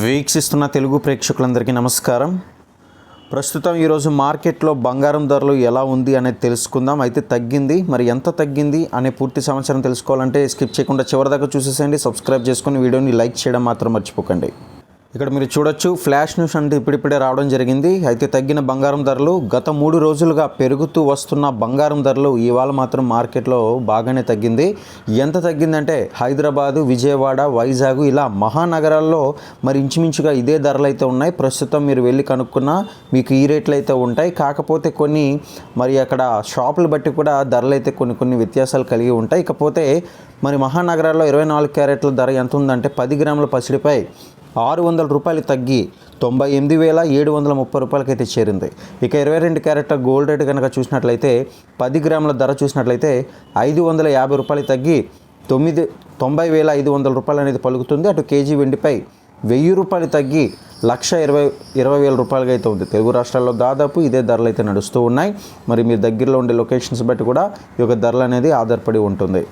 వీక్షిస్తున్న తెలుగు ప్రేక్షకులందరికీ నమస్కారం. ప్రస్తుతం ఈరోజు మార్కెట్లో బంగారం ధరలు ఎలా ఉంది అనేది తెలుసుకుందాం. అయితే తగ్గింది మరి ఎంత తగ్గింది అనే పూర్తి సమాచారం తెలుసుకోవాలంటే స్కిప్ చేయకుండా చివరిదాకా చూసేసేయండి. సబ్స్క్రైబ్ చేసుకుని వీడియోని లైక్ చేయడం మాత్రం మర్చిపోకండి. ఇక్కడ మీరు చూడొచ్చు ఫ్లాష్ న్యూస్ అంటే ఇప్పుడిప్పుడే రావడం జరిగింది. అయితే తగ్గిన బంగారం ధరలు గత మూడు రోజులుగా పెరుగుతూ వస్తున్న బంగారం ధరలు ఇవాళ మాత్రం మార్కెట్లో బాగానే తగ్గింది. ఎంత తగ్గిందంటే హైదరాబాదు విజయవాడ వైజాగ్ ఇలా మహానగరాల్లో మరి ఇంచుమించుగా ఇదే ధరలు అయితే ఉన్నాయి. ప్రస్తుతం మీరు వెళ్ళి కనుక్కున్నా మీకు ఈ రేట్లు అయితే ఉంటాయి. కాకపోతే కొన్ని మరి అక్కడ షాపులు బట్టి కూడా ధరలు అయితే కొన్ని కొన్ని వ్యత్యాసాలు కలిగి ఉంటాయి. ఇకపోతే మరి మహానగరాల్లో ఇరవై నాలుగు క్యారెట్ల ధర ఎంత ఉందంటే పది గ్రాముల పసిడిపై ఆరు వందల రూపాయలు తగ్గి తొంభై ఎనిమిది వేల ఏడు వందల ముప్పై రూపాయలకైతే చేరింది. ఇక ఇరవై రెండు క్యారెట్ల గోల్డ్ రేట్ కనుక చూసినట్లయితే పది గ్రాముల ధర చూసినట్లయితే ఐదు వందల యాభై రూపాయలు తగ్గి తొమ్మిది తొంభై వేల ఐదు వందల రూపాయలు అనేది పలుకుతుంది. అటు కేజీ వెండిపై వెయ్యి రూపాయలు తగ్గి లక్ష ఇరవై ఇరవై వేల రూపాయలుగా అయితే ఉంది. తెలుగు రాష్ట్రాల్లో దాదాపు ఇదే ధరలు అయితే నడుస్తూ ఉన్నాయి. మరి మీ దగ్గరలో ఉండే లొకేషన్స్ బట్టి కూడా ఈ యొక్క ధరలు అనేది ఆధారపడి ఉంటుంది.